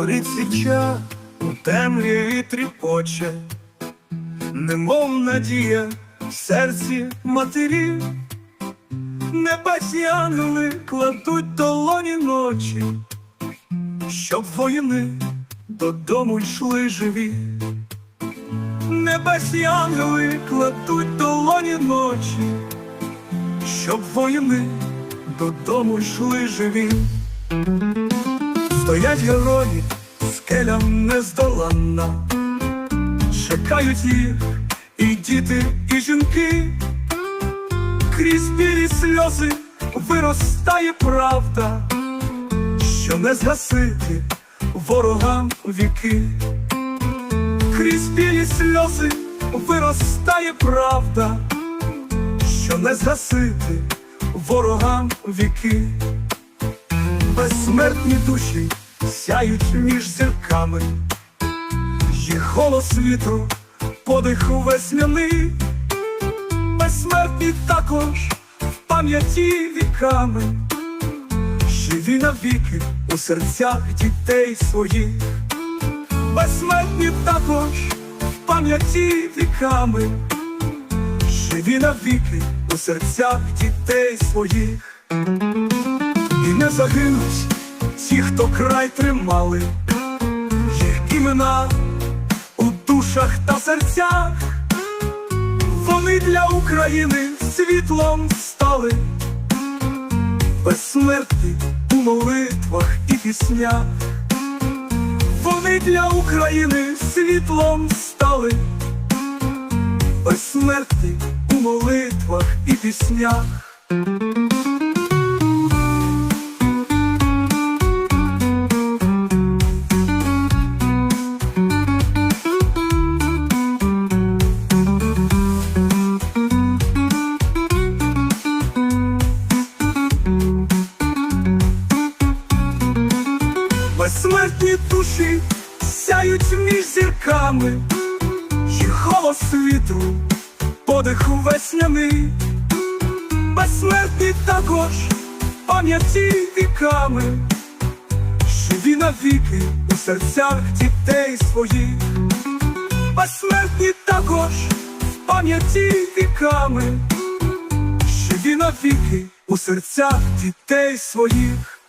горить свіча, у темряві тріпоче, немов надія в серці матері, небесні ангели кладуть долоні ночі, щоб воїни додому йшли живі. Небесні ангели кладуть долоні ночі, щоб воїни додому йшли живі. Стоять герої, скелям нездоланна, чекають їх і діти, і жінки, крізь білі сльози виростає правда, що не згасити ворогам віки, крізь білі сльози виростає правда, що не згасити ворогам віки. Безсмертні душі сяють між зірками, їх голос вітру, подих весняний, безсмертні також в пам'яті віками, живі навіки у серцях дітей своїх, безсмертні також в пам'яті віками, живі навіки у серцях дітей своїх. І не загинуть ті, хто край тримали, їх імена у душах та серцях, вони для України світлом стали, безсмертні у молитвах і піснях, вони для України світлом стали, безсмертні у молитвах і піснях. Безсмертні душі сяють між зірками, їх голос вітру, подих весняний, безсмертні також пам'яті віками, живі навіки у серцях дітей своїх, безсмертні також в пам'яті віками, живі навіки у серцях дітей своїх.